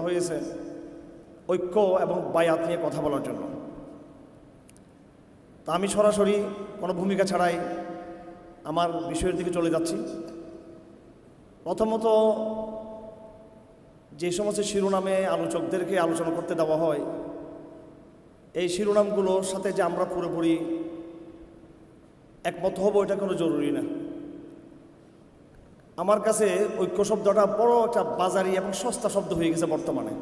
বলা হয়েছে ঐক্য এবং বায়াত নিয়ে কথা বলার জন্য। তা আমি সরাসরি কোনো ভূমিকা ছাড়াই আমার বিষয়ের দিকে চলে যাচ্ছি। প্রথমত যে সমস্ত শিরোনামে আলোচকদেরকে আলোচনা করতে দেওয়া হয়, এই শিরোনামগুলোর সাথে যে আমরা পুরোপুরি একমত হব, এটা কোনো জরুরি না। আমার কাছে ঐক্য শব্দটা বড় একটা বাজারি এবং সস্তা শব্দ হয়ে গেছে বর্তমানে।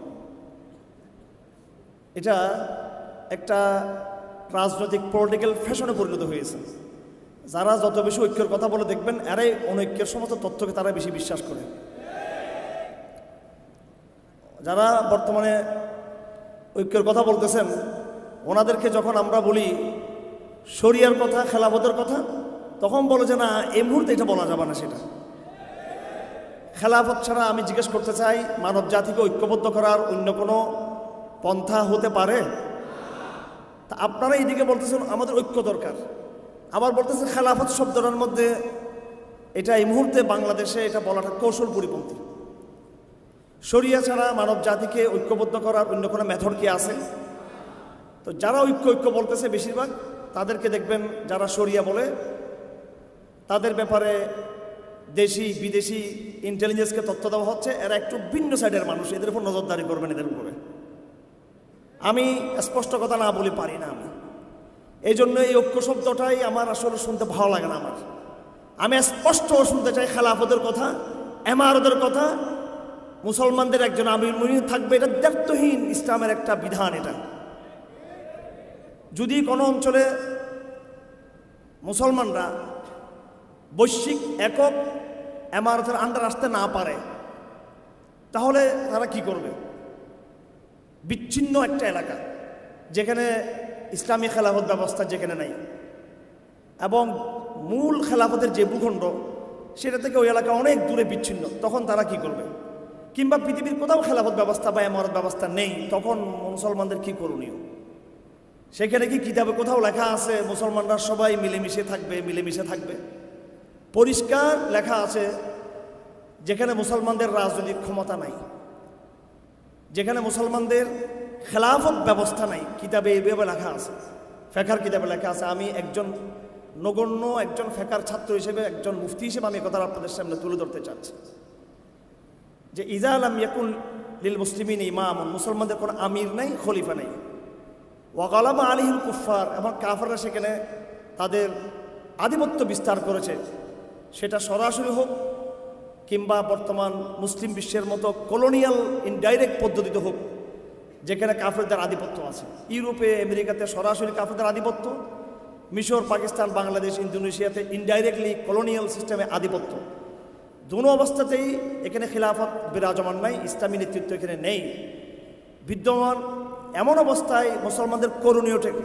এটা একটা রাজনৈতিক পলিটিক্যাল ফ্যাশনে পরিণত হয়েছে। যারা যত বেশি ঐক্যের কথা বলে দেখবেন, এরাই অনৈক্যের সমস্ত তথ্যকে তারা বেশি বিশ্বাস করে। যারা বর্তমানে ঐক্যের কথা বলতেছেন, ওনাদেরকে যখন আমরা বলি শরিয়ার কথা, খেলাফতের কথা, তখন বলে যে না, এই মুহূর্তে এটা বলা যাবে না সেটা। খেলাফত ছাড়া আমি জিজ্ঞেস করতে চাই, মানব জাতিকে ঐক্যবদ্ধ করার অন্য কোনো পন্থা হতে পারে? তা আপনারা এইদিকে বলতেছেন, আমাদের ঐক্য দরকার। আবার বলতেছেন, খেলাফত শব্দটার মধ্যে এটা এই মুহূর্তে বাংলাদেশে এটা বলাটা কৌশল পরিপন্থী। শরিয়া ছাড়া মানব জাতিকে ঐক্যবদ্ধ করার অন্য কোনো মেথড কি আছে? তো যারা ঐক্য ঐক্য বলতেছে বেশিরভাগ, তাদেরকে দেখবেন যারা শরিয়া বলে, তাদের ব্যাপারে দেশি, বিদেশি ইন্টেলিজেন্সকে তথ্য দেওয়া হচ্ছে, এরা একটু ভিন্ন সাইডের মানুষ, এদের উপর নজরদারি করবেন, এদের উপরে। আমি স্পষ্ট কথা না বলে পারি না আমি। এই জন্য এই ঐক্য শব্দটাই আমার আসলে শুনতে ভালো লাগে না আমার। আমি স্পষ্ট শুনতে চাই খেলাফতের কথা, এমারতের কথা। মুসলমানদের একজন আমির মুহিন থাকবে, এটা দায়িত্বহীন ইসলামের একটা বিধান এটা। যদি কোনো অঞ্চলে মুসলমানরা বৈশ্বিক একক এমারতের আন্ডার আসতে না পারে, তাহলে তারা কি করবে? বিচ্ছিন্ন একটা এলাকা, যেখানে ইসলামী খেলাফত ব্যবস্থা যেখানে নাই, এবং মূল খেলাফতের যে ভূখণ্ড, সেটা থেকে ওই এলাকা অনেক দূরে বিচ্ছিন্ন, তখন তারা কি করবে? কিংবা পৃথিবীর কোথাও খেলাফত ব্যবস্থা বা এমরত ব্যবস্থা নেই, তখন মুসলমানদের কি করণীয়? সেখানে কি কিতাবে কোথাও লেখা আছে, মুসলমানরা সবাই মিলেমিশে থাকবে মিলেমিশে থাকবে? পরিষ্কার লেখা আছে, যেখানে মুসলমানদের রাজনৈতিক ক্ষমতা নাই, যেখানে মুসলমানদের খেলাফত ব্যবস্থা নাই, কিতাবে এইভাবে লেখা আছে, ফেকার কিতাবে লেখা আছে। আমি একজন নগণ্য, একজন ফেকার ছাত্র হিসেবে, একজন মুফতি হিসেবে আমি কথা আপনাদের সামনে তুলে ধরতে চাচ্ছি। যে ইজা আলাম ইয়াকুন লিল মুসলিমিন ইমাম মুসলমানদের কোনো আমির নাই, খলিফা নেই। ওয়াকালামা আলিহিল কুফার এবং কাফাররা সেখানে তাদের আধিপত্য বিস্তার করেছে। সেটা সরাসরি হোক কিংবা বর্তমান মুসলিম বিশ্বের মতো কলোনিয়াল ইনডাইরেক্ট পদ্ধতিতে হোক, যেখানে কাফেরদের আধিপত্য আছে। ইউরোপে, আমেরিকাতে সরাসরি কাফেরদের আধিপত্য, মিশর, পাকিস্তান, বাংলাদেশ, ইন্দোনেশিয়াতে ইনডাইরেক্টলি কলোনিয়াল সিস্টেমে আধিপত্য। দুনো অবস্থাতেই এখানে খিলাফত বিরাজমান নাই, ইসলামী নেতৃত্ব এখানে নেই। বিদ্যমান এমন অবস্থায় মুসলমানদের করণীয়টা কি?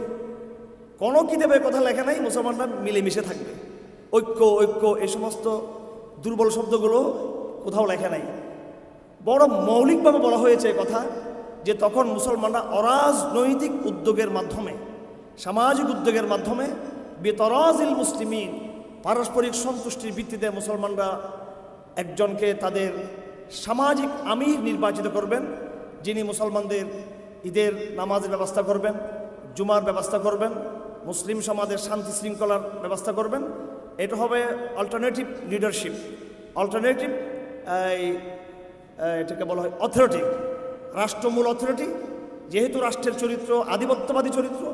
কোনো কিতাবে কথা লেখা নাই, মুসলমানরা মিলেমিশে থাকবে। ঐক্য ঐক্য, এই সমস্ত দুর্বল শব্দগুলো কোথাও লেখা নাই। বড় মৌলিকভাবে বলা হয়েছে কথা যে তখন মুসলমানরা অরাজনৈতিক উদ্যোগের মাধ্যমে, সামাজিক উদ্যোগের মাধ্যমে বেতরাজিল মুসলিমিন, পারস্পরিক সন্তুষ্টির ভিত্তিতে মুসলমানরা একজনকে তাদের সামাজিক আমির নির্বাচিত করবেন, যিনি মুসলমানদের ঈদের নামাজের ব্যবস্থা করবেন, জুমার ব্যবস্থা করবেন, মুসলিম সমাজের শান্তি শৃঙ্খলার ব্যবস্থা করবেন এটা হবে অল্টারনেটিভ লিডারশিপ অল্টারনেটিভ এই এটাকে বলা হয় অথরিটি রাষ্ট্রমূল অথরিটি যেহেতু রাষ্ট্রের চরিত্র আধিপত্যবাদী চরিত্র,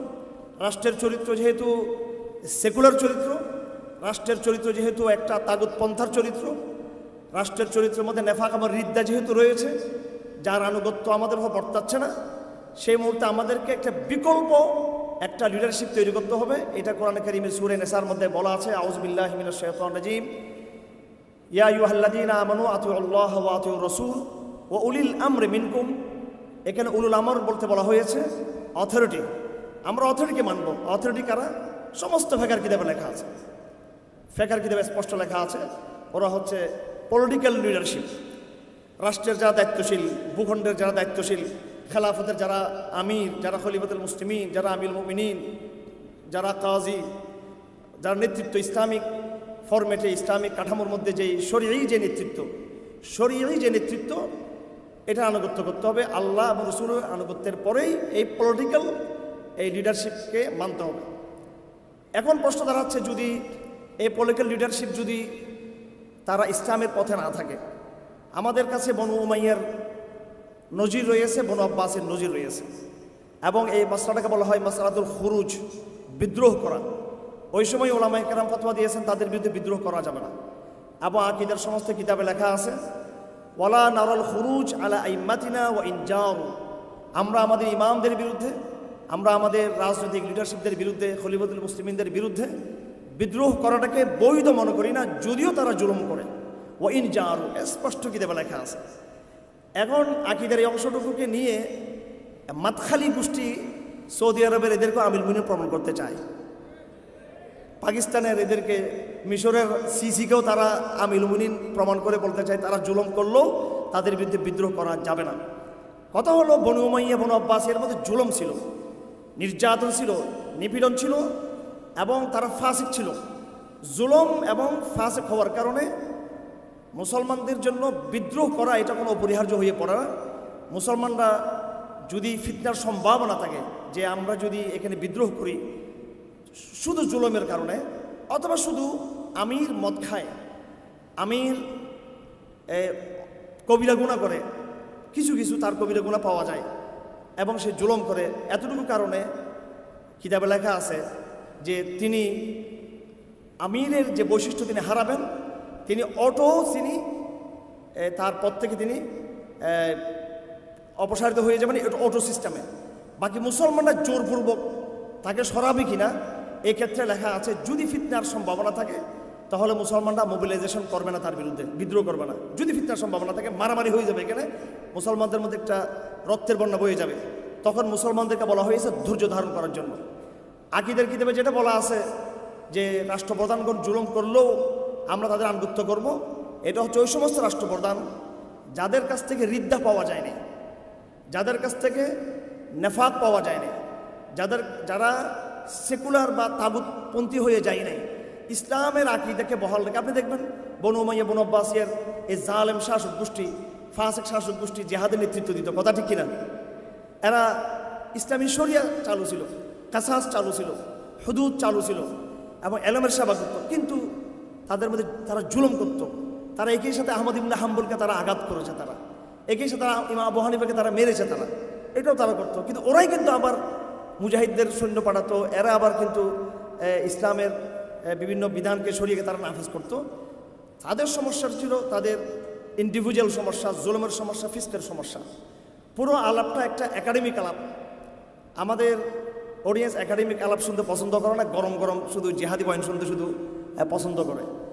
রাষ্ট্রের চরিত্র যেহেতু সেকুলার চরিত্র, রাষ্ট্রের চরিত্র যেহেতু একটা তাগুতপন্থার চরিত্র, রাষ্ট্রের চরিত্রের মধ্যে নেফাক আমার হৃদ্যা যেহেতু রয়েছে, যার আনুগত্য আমাদের বর্তাচ্ছে না, সেই মুহূর্তে আমাদেরকে একটা বিকল্প একটা লিডারশিপ তৈরি করতে হবে। এটা কোরআন করিমের সুরে নেশার মধ্যে বলা আছে আউজবিল্লাহ শৈতান রাজিম। ইয়া ইউহাল্লাদিন আমানু আতু আল্লাহ আতু রসুল ও উলিল আমরে মিনকুম। এখানে উলুল আমর বলতে বলা হয়েছে অথরিটি আমরা অথরিটিকে মানব। অথরিটি কারা? সমস্ত ফেকার কিতাবে লেখা আছে। ফেকার কিতাবে স্পষ্ট লেখা আছে, ওরা হচ্ছে পলিটিক্যাল লিডারশিপ রাষ্ট্রের যারা দায়িত্বশীল, ভূখণ্ডের যারা দায়িত্বশীল খেলাফতের যারা আমির, যারা খলিফতুল মুসলিমিন, যারা আমিল মুমিনিন, যারা কাজী, যারা নেতৃত্ব ইসলামিক ফরম্যাটে, ইসলামিক কাঠামোর মধ্যে যেই শরীরই যে নেতৃত্ব শরীরই যে নেতৃত্ব এটা আনুগত্য করতে হবে। আল্লাহ এবং রসুলের আনুগত্যের পরেই এই পলিটিক্যাল এই লিডারশিপকে মানতে হবে। এখন প্রশ্ন দাঁড়াচ্ছে, যদি এই পলিটিক্যাল লিডারশিপ যদি তারা ইসলামের পথে না থাকে, আমাদের কাছে বনু উমাইয়ার নজির রয়েছে, বনু আব্বাসের নজির রয়েছে। এবং এই মাসলাটাকে বলা হয় মাসলাতুল খুরুজ, বিদ্রোহ করা। ওই সময় ওলামাই কেরাম ফতোয়া দিয়েছেন, তাদের বিরুদ্ধে বিদ্রোহ করা যাবে না। এবং আকিদার সমস্ত কিতাবে লেখা আছে, ওয়ালা নারল খুরুজ আলা আইম্মাতিনা ও ইনজাউ আমরা আমাদের ইমামদের বিরুদ্ধে, আমরা আমাদের রাজনৈতিক লিডারশিপদের বিরুদ্ধে, খলিফতুল মুসলিমদের বিরুদ্ধে বিদ্রোহ করাটাকে বৈধ মনে করি না, যদিও তারা জুলুম করে। ও ইনজারু স্পষ্ট কিতাবে লেখা আছে। এখন আকিদের এই অংশটুকুকে নিয়ে মাতখালি গোষ্ঠী সৌদি আরবের এদেরকে আমিল মুনির প্রমাণ করতে চায়। পাকিস্তানের এদেরকে মিশরের সিসিকেও তারা আমিল মুনিন প্রমাণ করে বলতে চায়, তারা জুলম করলেও তাদের বিরুদ্ধে বিদ্রোহ করা যাবে না। কথা হলো, বনু উমাইয়া, বনু আব্বাস, এর মধ্যে জুলম ছিল, নির্যাতন ছিল, নিপীড়ন ছিল এবং তারা ফাঁসিক ছিল। জুলম এবং ফাঁসিক হওয়ার কারণে মুসলমানদের জন্য বিদ্রোহ করা এটা কোনো অপরিহার্য হয়ে পড়ে না। মুসলমানরা যদি ফিতনার সম্ভাবনা থাকে যে আমরা যদি এখানে বিদ্রোহ করি, শুধু জুলমের কারণে, অথবা শুধু আমির মদ খায়, আমির কবিরা গুণা করে, কিছু কিছু তার কবিরা গুণা পাওয়া যায় এবং সে জুলম করে। এতটুকু কারণে কিতাবে লেখা আছে যে তিনি আমিরের যে বৈশিষ্ট্য তিনি হারাবেন তিনি অটো তিনি তার পদ থেকে তিনি অপসারিত হয়ে যাবেন অটো সিস্টেমে। বাকি মুসলমানরা জোরপূর্বক তাকে সরাবে কিনা এই ক্ষেত্রে লেখা আছে, যদি ফিতনার সম্ভাবনা থাকে, তাহলে মুসলমানরা মোবিলাইজেশন করবে না তার বিরুদ্ধে, বিদ্রোহ করবে না। যদি ফিতনার সম্ভাবনা থাকে, মারামারি হয়ে যাবে এখানে, মুসলমানদের মধ্যে একটা রক্তের বন্যা বয়ে যাবে। তখন মুসলমানদেরকে বলা হয়েছে, ধৈর্য ধারণ করার জন্য। আকিদের কিতাবে যেটা বলা আছে যে, রাষ্ট্রপ্রধানগণ জুলুম করলেও আমরা তাদের আনুগত্য করব। এটা হচ্ছে ওই সমস্ত রাষ্ট্রপ্রধান যাদের কাছ থেকে রিদ্দা পাওয়া যায়নি, যাদের কাছ থেকে নেফাক পাওয়া যায়নি, যাদের, যারা সেকুলার বা তাগুতপন্থী হয়ে যায় নাই। ইসলামের আকিদাকে বহাল রেখে, আপনি দেখবেন বনু উমাইয়া, বনু আব্বাসিয়ার এই জালেম শাসক গোষ্ঠী, ফাসেক শাসক গোষ্ঠী জেহাদের নেতৃত্ব দিত, কথা ঠিক কিনা? এরা ইসলামী শরিয়া চালু ছিল, কাসাস চালু ছিল, হুদুদ চালু ছিল এবং এলমের সেবা করত। কিন্তু তাদের মধ্যে তারা জুলুম করত। তারা একই সাথে আহমদ ইবনে হাম্বুলকে তারা আঘাত করেছে তারা। একই সাথে তারা ইমা আবু হানিফাকে তারা মেরেছে তারা। এটাও তারা করতো। কিন্তু ওরাই কিন্তু আবার মুজাহিদদের সৈন্য পাঠাতো। এরা আবার কিন্তু ইসলামের বিভিন্ন বিধানকে সরিয়ে তারা নাফিজ করতো। তাদের সমস্যা ছিল তাদের ইন্ডিভিজুয়াল সমস্যা, জুলুমের সমস্যা, ফিস্কের সমস্যা। পুরো আলাপটা একটা একাডেমিক আলাপ। আমাদের অডিয়েন্স একাডেমিক আলাপ শুনতে পছন্দ করে না। গরম গরম শুধু জেহাদি বয়ান শুনতে শুধু। পছন্দ করে।